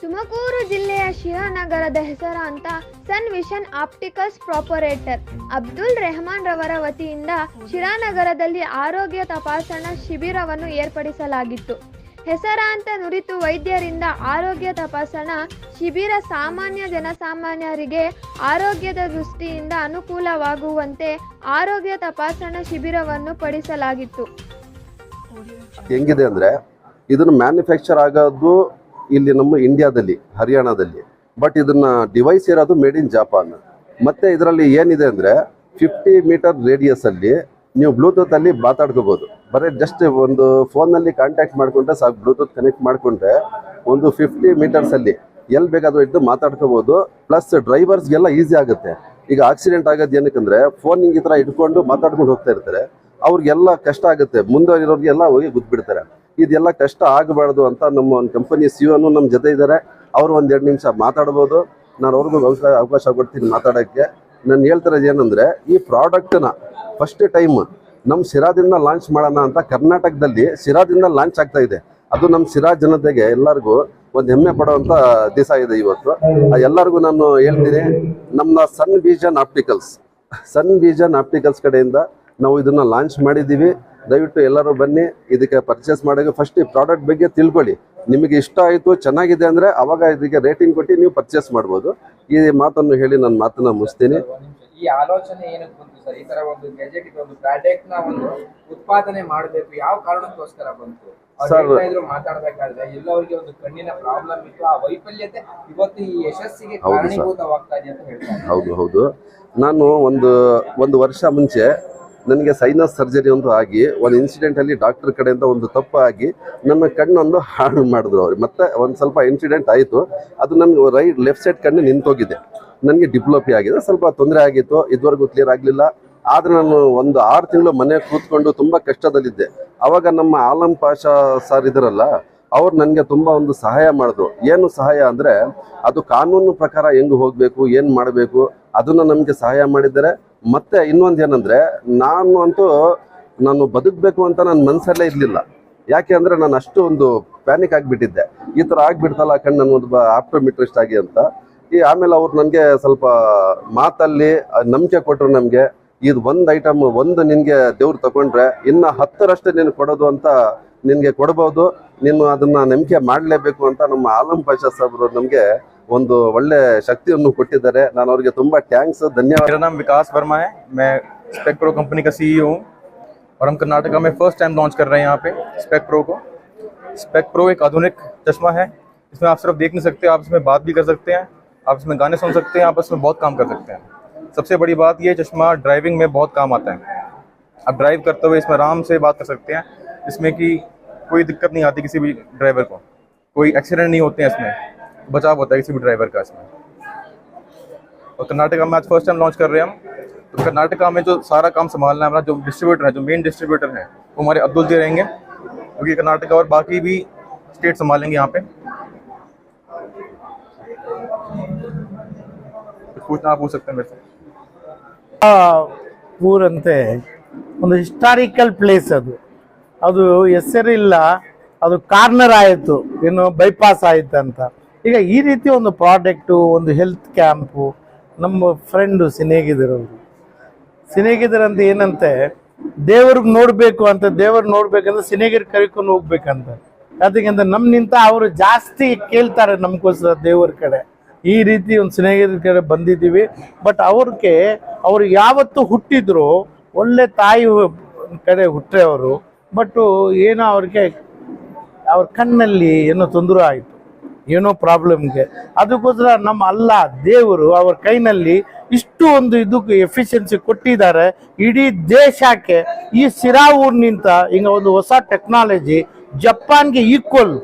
ತುಮಕೂರು ಜಿಲ್ಲೆಯ ಶಿವನಗರದ ಹೆಸರಾಂತ Sun Vision Opticals proprietor Abdul Rehman ರವರ ವತಿಯಿಂದ ಶಿರಾನಗರದಲ್ಲಿ ಆರೋಗ್ಯ ತಪಾಸಣಾ ಶಿಬಿರವನ್ನು ಏರ್ಪಡಿಸಲಾಗಿತ್ತು. ಹೆಸರಾಂತ ನುರಿತು ವೈದ್ಯರಿಂದ ಆರೋಗ್ಯ ತಪಾಸಣಾ ಶಿಬಿರ ಸಾಮಾನ್ಯ ಜನಸಾಮಾನ್ಯರಿಗೆ ಆರೋಗ್ಯದ ದೃಷ್ಟಿಯಿಂದ ಅನುಕೂಲವಾಗುವಂತೆ ಆರೋಗ್ಯ ತಪಾಸಣಾ ಶಿಬಿರವನ್ನು ಪಡಿಸಲಾಗಿತ್ತು. ಹೆಂಗಿದೆ ಅಂದ್ರೆ ಇದನ್ನು ಮ್ಯಾನುಫ್ಯಾಕ್ಚರ್ ಆಗೋದು ಇಲ್ಲಿ ನಮ್ಮ ಇಂಡಿಯಾದಲ್ಲಿ ಹರಿಯಾಣದಲ್ಲಿ. ಬಟ್ ಇದನ್ನ ಡಿವೈಸ್ ಇರೋದು ಮೇಡ್ ಇನ್ ಜಪಾನ್ ಮತ್ತೆ ಇದರಲ್ಲಿ ಏನಿದೆ ಅಂದ್ರೆ ಫಿಫ್ಟಿ ಮೀಟರ್ ರೇಡಿಯಸ್ ಅಲ್ಲಿ ನೀವು ಬ್ಲೂಟೂತ್ ಅಲ್ಲಿ ಮಾತಾಡ್ಕೋಬಹುದು ಬರೀ ಜಸ್ಟ್ ಒಂದು ಫೋನ್ನಲ್ಲಿ ಕಾಂಟ್ಯಾಕ್ಟ್ ಮಾಡ್ಕೊಂಡ್ರೆ ಸಾಕು. ಬ್ಲೂಟೂತ್ ಕನೆಕ್ಟ್ ಮಾಡ್ಕೊಂಡ್ರೆ ಒಂದು ಫಿಫ್ಟಿ ಮೀಟರ್ಸ್ ಅಲ್ಲಿ ಎಲ್ಲಿ ಬೇಕಾದ್ರೂ ಇದ್ದು ಮಾತಾಡ್ಕೋಬಹುದು ಪ್ಲಸ್ ಡ್ರೈವರ್ಸ್ಗೆಲ್ಲ ಈಸಿ ಆಗುತ್ತೆ. ಈಗ ಆಕ್ಸಿಡೆಂಟ್ ಆಗೋದು ಏನಕ್ಕಂದ್ರೆ ಫೋನ್ ಈ ಥರ ಇಟ್ಕೊಂಡು ಮಾತಾಡ್ಕೊಂಡು ಹೋಗ್ತಾ ಇರ್ತಾರೆ. ಅವ್ರಿಗೆಲ್ಲ ಕಷ್ಟ ಆಗುತ್ತೆ. ಮುಂದೆ ಇರೋರಿಗೆಲ್ಲ ಹೋಗಿ ಗುದ್ಬಿಡ್ತಾರೆ. ಇದೆಲ್ಲ ಕಷ್ಟ ಆಗಬಾರ್ದು ಅಂತ ನಮ್ಮ ಒಂದು ಕಂಪನಿ ಸಿ ಅನ್ನು ನಮ್ಮ ಜೊತೆ ಇದ್ದಾರೆ ಅವರು ಎರಡು ನಿಮಿಷ ಮಾತಾಡ್ಬೋದು. ನಾನು ಅವ್ರಿಗೂ ಅವಕಾಶ ಕೊಡ್ತೀನಿ ಮಾತಾಡೋಕ್ಕೆ. ನಾನು ಹೇಳ್ತಿರೋದು ಏನಂದರೆ, ಈ ಪ್ರಾಡಕ್ಟನ್ನ ಫಸ್ಟ್ ಟೈಮ್ ನಮ್ಮ ಸಿರಾದಿಂದ ಲಾಂಚ್ ಮಾಡೋಣ ಅಂತ ಕರ್ನಾಟಕದಲ್ಲಿ ಸಿರಾದಿಂದ ಲಾಂಚ್ ಆಗ್ತಾ ಇದೆ. ಅದು ನಮ್ಮ ಸಿರಾ ಜನತೆಗೆ ಎಲ್ಲರಿಗೂ ಒಂದು ಹೆಮ್ಮೆ ಪಡುವಂತ ದಿವಸ ಇದೆ ಇವತ್ತು. ಎಲ್ಲರಿಗೂ ನಾನು ಹೇಳ್ತೀನಿ ನಮ್ಮ Sun Vision Opticals Sun Vision Opticals ಕಡೆಯಿಂದ ನಾವು ಇದನ್ನ ಲಾಂಚ್ ಮಾಡಿದ್ದೀವಿ. ದಯವಿಟ್ಟು ಎಲ್ಲರೂ ಬನ್ನಿ ಇದಕ್ಕೆ ಪರ್ಚೇಸ್ ಮಾಡೋಕೆ ಫಸ್ಟ್ ಈ ಪ್ರಾಡಕ್ಟ್ ಬಗ್ಗೆ ತಿಳ್ಕೊಳ್ಳಿ. ನಿಮಗೆ ಇಷ್ಟ ಆಯಿತು ಚೆನ್ನಾಗಿದೆ ಅಂದ್ರೆ ಅವಾಗ ಇದಕ್ಕೆ ರೇಟಿಂಗ್ ಕೊಟ್ಟು ನೀವು ಪರ್ಚೇಸ್ ಮಾಡ್ಬೋದು. ಈ ಮಾತನ್ನು ಹೇಳಿ ನನ್ನ ಮಾತನ್ನ ಮುಗಿಸ್ತೀನಿ. ಈ ಆಲೋಚನೆ ಏನಕ್ಕೆ ಬಂತು ಸರ್? ಈ ತರ ಒಂದು ಗೆಜೆಟ್ ಒಂದು ಪ್ರಾಡಕ್ಟ್ನ ಒಂದು ಉತ್ಪಾದನೆ ಮಾಡಬೇಕು ಯಾವ ಕಾರಣಕ್ಕೋಸ್ಕರ ಬಂತು? ಇದ್ರು ಮಾತಾಡ್ಬೇಕಾದ್ರೆ ಎಲ್ಲವರಿಗೆ ಒಂದು ಕಣ್ಣಿನ ಪ್ರಾಬ್ಲಮ್ ಇತ್ತು. ಆ ವೈಫಲ್ಯತೆ ಇವತ್ತು ಈ ಯಶಸ್ಸಿಗೆ ಕಾರಣೀಭೂತವಾಗ್ತಾ ಇದೆ ಅಂತ ಹೇಳ್ತಾರೆ ಹೌದು ಹೌದು. ನಾನು ಒಂದು ಒಂದು ವರ್ಷ ಮುಂಚೆ ನನಗೆ ಸೈನಸ್ ಸರ್ಜರಿ ಒಂದು ಆಗಿ, ಒಂದು ಇನ್ಸಿಡೆಂಟ್ ಅಲ್ಲಿ ಡಾಕ್ಟರ್ ಕಡೆಯಿಂದ ಒಂದು ತಪ್ಪು ಆಗಿ ನನ್ನ ಕಣ್ಣೊಂದು ಹಾಳು ಮಾಡಿದ್ರು ಅವ್ರು. ಮತ್ತೆ ಒಂದು ಸ್ವಲ್ಪ ಇನ್ಸಿಡೆಂಟ್ ಆಯಿತು. ಅದು ನನ್ಗೆ ರೈಟ್ ಲೆಫ್ಟ್ ಸೈಡ್ ಕಣ್ಣು ನಿಂತೋಗಿದೆ. ನನಗೆ ಡಿಪ್ಲೋಪಿ ಆಗಿದೆ. ಸ್ವಲ್ಪ ತೊಂದರೆ ಆಗಿತ್ತು. ಇದುವರೆಗೂ ಕ್ಲಿಯರ್ ಆಗಲಿಲ್ಲ. ಆದರೆ ನಾನು ಒಂದು ಆರು ತಿಂಗಳು ಮನೆ ಕೂತ್ಕೊಂಡು ತುಂಬ ಕಷ್ಟದಲ್ಲಿದ್ದೆ. ಆವಾಗ ನಮ್ಮ ಆಲಂ ಪಾಷಾ ಸರ್ ಇದ್ರಲ್ಲ, ಅವ್ರು ನನಗೆ ತುಂಬ ಒಂದು ಸಹಾಯ ಮಾಡಿದ್ರು. ಏನು ಸಹಾಯ ಅಂದರೆ, ಅದು ಕಾನೂನು ಪ್ರಕಾರ ಹೆಂಗೆ ಹೋಗಬೇಕು, ಏನು ಮಾಡಬೇಕು, ಅದನ್ನು ನಮಗೆ ಸಹಾಯ ಮಾಡಿದ್ದಾರೆ. ಮತ್ತೆ ಇನ್ನೊಂದು ಏನಂದ್ರೆ, ನಾನು ಅಂತೂ ನಾನು ಬದುಕಬೇಕು ಅಂತ ನನ್ನ ಮನಸ್ಸಲ್ಲೇ ಇರಲಿಲ್ಲ. ಯಾಕೆ ಅಂದರೆ ನಾನು ಅಷ್ಟು ಒಂದು ಪ್ಯಾನಿಕ್ ಆಗಿಬಿಟ್ಟಿದ್ದೆ. ಈ ಥರ ಆಗ್ಬಿಡ್ತಲ್ಲ ಕಣ್ಣು ಅನ್ನೋದು ಆಪ್ಟೋಮಿಟ್ರಿಸ್ಟ್ ಆಗಿ ಅಂತ. ಈ ಆಮೇಲೆ ಅವ್ರು ನನಗೆ ಸ್ವಲ್ಪ ಮಾತಲ್ಲಿ ನಂಬಿಕೆ ಕೊಟ್ರು ನಮಗೆ. ಇದು ಒಂದು ಐಟಮ್ ಒಂದು ನಿನಗೆ ದೇವ್ರು ತಗೊಂಡ್ರೆ, ಇನ್ನ ಹತ್ತರಷ್ಟು ನೀನು ಕೊಡೋದು ಅಂತ ನಿನಗೆ ಕೊಡಬಹುದು ನೀನು ಅದನ್ನ ನಂಬಿಕೆ ಮಾಡಲೇಬೇಕು ಅಂತ ನಮ್ಮ ಆಲಂ ಪಾಷಾ ಸಾಬ್ರು ನಮಗೆ ಒಂದು ಒಳ್ಳೆ ಶಕ್ತಿಯನ್ನು ಕೊಟ್ಟಿದ್ದಾರೆ ನಾನು ಅವ್ರಿಗೆ ತುಂಬಾ ಥ್ಯಾಂಕ್ಸ್ ಧನ್ಯವಾದ मेरा नाम विकास वर्मा है मैं स्पेक्ट्रो कंपनी का सीईओ हूँ और हम कर्नाटका में फर्स्ट टाइम लॉन्च कर रहे हैं यहाँ पे स्पेक्ट्रो को स्पेक्ट्रो एक आधुनिक चश्मा है इसमें आप सिर्फ देख नहीं सकते आप इसमें बात भी कर सकते हैं आप इसमें गाने सुन सकते हैं आप इसमें बहुत काम कर सकते हैं सबसे बड़ी बात ये चश्मा ड्राइविंग में बहुत काम आता है आप ड्राइव करते हुए इसमें आराम से बात कर सकते हैं इसमें कि कोई दिक्कत नहीं आती किसी भी ड्राइवर को कोई एक्सीडेंट नहीं होते हैं इसमें बचाव होता है किसी भी ड्राइवर का इसमें और कर्नाटका में आज फर्स्ट टाइम लॉन्च कर रहे हैं हम तो कर्नाटका में जो सारा काम संभालना है हमारा जो डिस्ट्रीब्यूटर है जो मेन डिस्ट्रीब्यूटर है वो हमारे अब्दुल जी रहेंगे क्योंकि कर्नाटका और बाकी भी स्टेट संभालेंगे यहाँ पे कुछ पूछना आप पूछ सकते हैं मेरे से ಆ ಊರಂತೆ ಒಂದು ಹಿಸ್ಟಾರಿಕಲ್ ಪ್ಲೇಸ್ ಅದು ಅದು ಹೆಸರಿಲ್ಲ ಅದು ಕಾರ್ನರ್ ಆಯಿತು ಏನು ಬೈಪಾಸ್ ಆಯ್ತು ಅಂತ ಈಗ ಈ ರೀತಿ ಒಂದು ಪ್ರಾಡಕ್ಟು, ಒಂದು ಹೆಲ್ತ್ ಕ್ಯಾಂಪು ನಮ್ಮ ಫ್ರೆಂಡು ಸಿನೇಗಿದರವರು ಸಿನೇಗಿದರಂತ ಏನಂತೆ, ದೇವ್ರಿಗೆ ನೋಡಬೇಕು ಅಂತ, ದೇವ್ರ ನೋಡ್ಬೇಕಂದ್ರೆ ಸಿನೇಗಿರ್ ಕರ್ಕೊಂಡು ಹೋಗ್ಬೇಕಂತ. ಅದಕ್ಕಿಂತ ನಮ್ನಿಂತ ಅವರು ಜಾಸ್ತಿ ಕೇಳ್ತಾರೆ ನಮ್ಗೋಸ್ಕರ ದೇವ್ರ ಕಡೆ. ಈ ರೀತಿ ಒಂದು ಸ್ನೇಹಿತರ ಕಡೆ ಬಂದಿದ್ದೀವಿ. ಬಟ್ ಅವ್ರಿಗೆ, ಅವರು ಯಾವತ್ತು ಹುಟ್ಟಿದ್ರು, ಒಳ್ಳೆ ತಾಯಿ ಕಡೆ ಹುಟ್ಟರೆ ಅವರು. ಬಟ್ ಏನೋ ಅವ್ರಿಗೆ, ಅವ್ರ ಕಣ್ಣಲ್ಲಿ ಏನೋ ತೊಂದರೆ ಆಯಿತು. ಏನೋ ಪ್ರಾಬ್ಲಮ್ಗೆ. ಅದಕ್ಕೋಸ್ಕರ ನಮ್ಮ ಅಲ್ಲ, ದೇವರು ಅವ್ರ ಕೈನಲ್ಲಿ ಇಷ್ಟು ಒಂದು ಇದಕ್ಕೆ ಎಫಿಷಿಯನ್ಸಿ ಕೊಟ್ಟಿದ್ದಾರೆ. ಇಡೀ ದೇಶಕ್ಕೆ ಈ ಸಿರಾ ಊರಿನಿಂದ ಈಗ ಒಂದು ಹೊಸ ಟೆಕ್ನಾಲಜಿ ಜಪಾನ್ಗೆ ಈಕ್ವಲ್